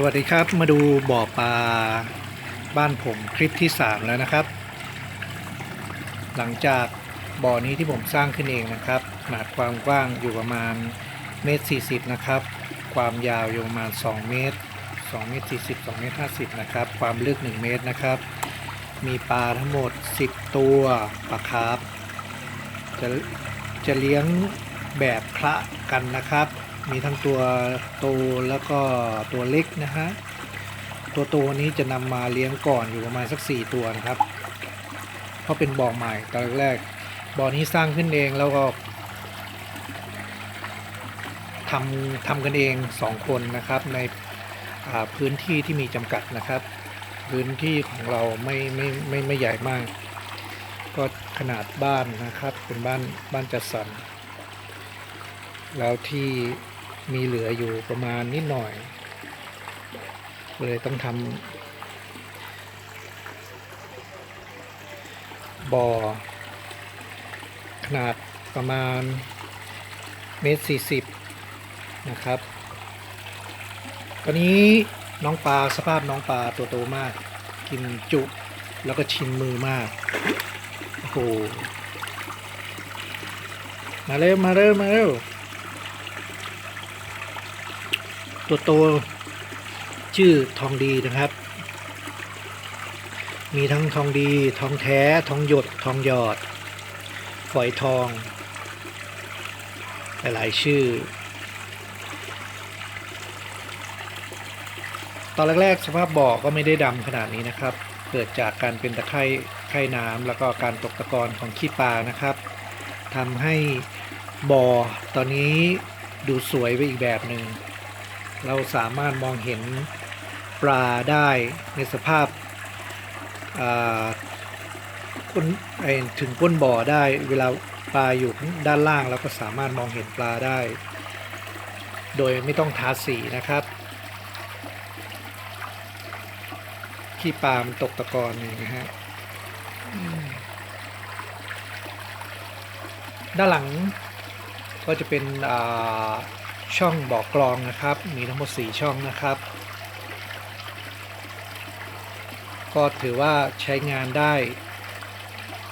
สวัสดีครับมาดูบ่อปลาบ้านผมคลิปที่ 3 แล้วนะครับ หลังจากบ่อนี้ที่ผมสร้างขึ้นเองนะครับ ขนาดความกว้างอยู่ประมาณเมตร40นะครับ ความยาวอยู่ประมาณ 2 เมตร2เมตร40 2เมตร50นะครับ ความลึก 1 เมตรนะครับ มีปลาทั้งหมด 10 ตัวปลาคาร์ฟจะจะเลี้ยงแบบคละกันนะครับ มีทั้งตัวโตแล้วก็ตัวเล็กนะฮะตัวโตนี้จะนำมาเลี้ยงก่อนอยู่ประมาณสัก 4 ตัวนะครับ เพราะเป็นบ่อใหม่ตอนแรกบ่อนี้สร้างขึ้นเองแล้วก็ทำทำกันเอง 2 คนนะครับในพื้นที่ที่มีจำกัดนะครับ พื้นที่ของเราไม่ไม่ไม่ไม่ใหญ่มาก ก็ขนาดบ้านนะครับเป็นบ้านบ้านจัดสรรแล้วที่ มีเหลืออยู่ประมาณนิดหน่อย เลยต้องทำบ่อ ขนาดประมาณเมตรสี่สิบนะครับ ตอนนี้น้องปลาสภาพน้องปลาตัวโตมาก กินจุแล้วก็ชินมือมาก โอ้โห มาเร็ว มาเร็ว มาเร็ว ตัวโตชื่อทองดีนะครับ มีทั้งทองดีทองแท้ทองหยดทองหยอด ฝอยทอง หลายๆชื่อ ตอนแรกๆสภาพบ่อก็ไม่ได้ดำขนาดนี้นะครับ เกิดจากการเป็นตะไคร่ไข่น้ำแล้วก็การตกตะกอนของขี้ปลานะครับทำให้บ่อตอนนี้ดูสวยไปอีกแบบหนึ่ง เราสามารถมองเห็นปลาได้ในสภาพอ่าก้นไอ้ถึงก้นบ่อได้เวลาปลาอยู่ด้านล่างเราก็สามารถมองเห็นปลาได้ โดยไม่ต้องทาสีนะครับขี้ปลามันตกตะกอนนี่นะฮะด้านหลังก็จะเป็นอ่า ช่องบอกกรองนะครับ มีทั้งหมด 4 ช่องนะครับ ก็ถือว่าใช้งานได้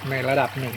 ในระดับหนึ่ง